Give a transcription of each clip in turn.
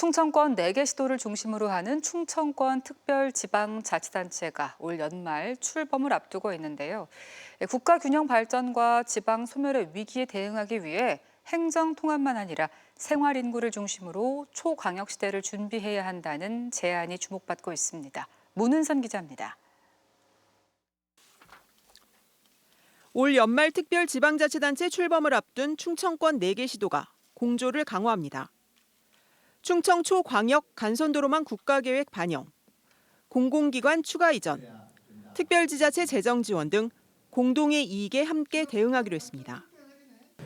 충청권 4개 시도를 중심으로 하는 충청권 특별지방자치단체가 올 연말 출범을 앞두고 있는데요. 국가 균형 발전과 지방 소멸의 위기에 대응하기 위해 행정 통합만 아니라 생활 인구를 중심으로 초광역 시대를 준비해야 한다는 제안이 주목받고 있습니다. 문은선 기자입니다. 올 연말 특별 지방자치단체 출범을 앞둔 충청권 4개 시도가 공조를 강화합니다. 충청 초광역 간선도로망 국가계획 반영, 공공기관 추가 이전, 특별지자체 재정 지원 등 공동의 이익에 함께 대응하기로 했습니다.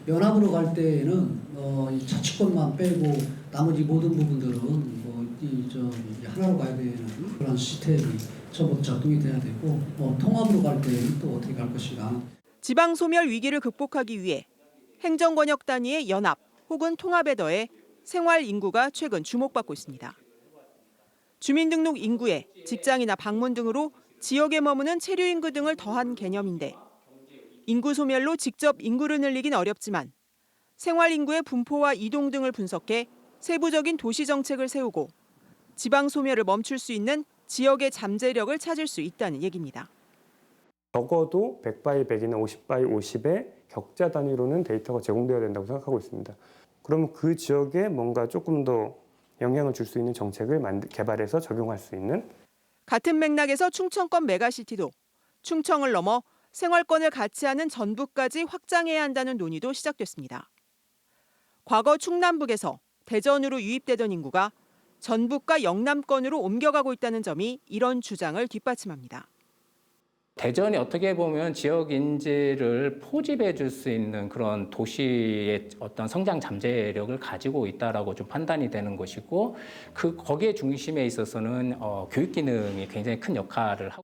연합으로 갈 때에는 어, 이 자치권만 빼고 나머지 모든 부분들은 뭐 이 저 하나로 가야 되는 그런 시스템이 전부 작동이 돼야 되고 어, 통합으로 갈 때는 또 어떻게 갈 것인가. 지방 소멸 위기를 극복하기 위해 행정권역 단위의 연합 혹은 통합에 더해 생활 인구가 최근 주목받고 있습니다. 주민등록 인구에 직장이나 방문 등으로 지역에 머무는 체류 인구 등을 더한 개념인데 인구 소멸로 직접 인구를 늘리긴 어렵지만 생활 인구의 분포와 이동 등을 분석해 세부적인 도시 정책을 세우고 지방 소멸을 멈출 수 있는 지역의 잠재력을 찾을 수 있다는 얘기입니다. 적어도 100바이 100이나 50바이 50의 격자 단위로는 데이터가 제공되어야 된다고 생각하고 있습니다. 그러면 그 지역에 뭔가 조금 더 영향을 줄 수 있는 정책을 개발해서 적용할 수 있는 같은 맥락에서 충청권 메가시티도 충청을 넘어 생활권을 같이 하는 전북까지 확장해야 한다는 논의도 시작됐습니다. 과거 충남북에서 대전으로 유입되던 인구가 전북과 영남권으로 옮겨가고 있다는 점이 이런 주장을 뒷받침합니다. 대전이 어떻게 보면 지역 인재를 포집해 줄 수 있는 그런 도시의 어떤 성장 잠재력을 가지고 있다라고 좀 판단이 되는 것이고 그 거기에 중심에 있어서는 어, 교육 기능이 굉장히 큰 역할을 하고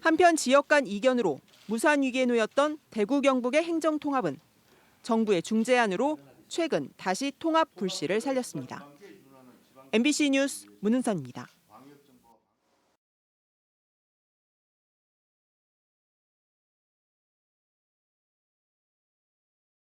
한편 지역 간 이견으로 무산 위기에 놓였던 대구 경북의 행정 통합은 정부의 중재안으로 최근 다시 통합 불씨를 살렸습니다. MBC 뉴스 문은선입니다.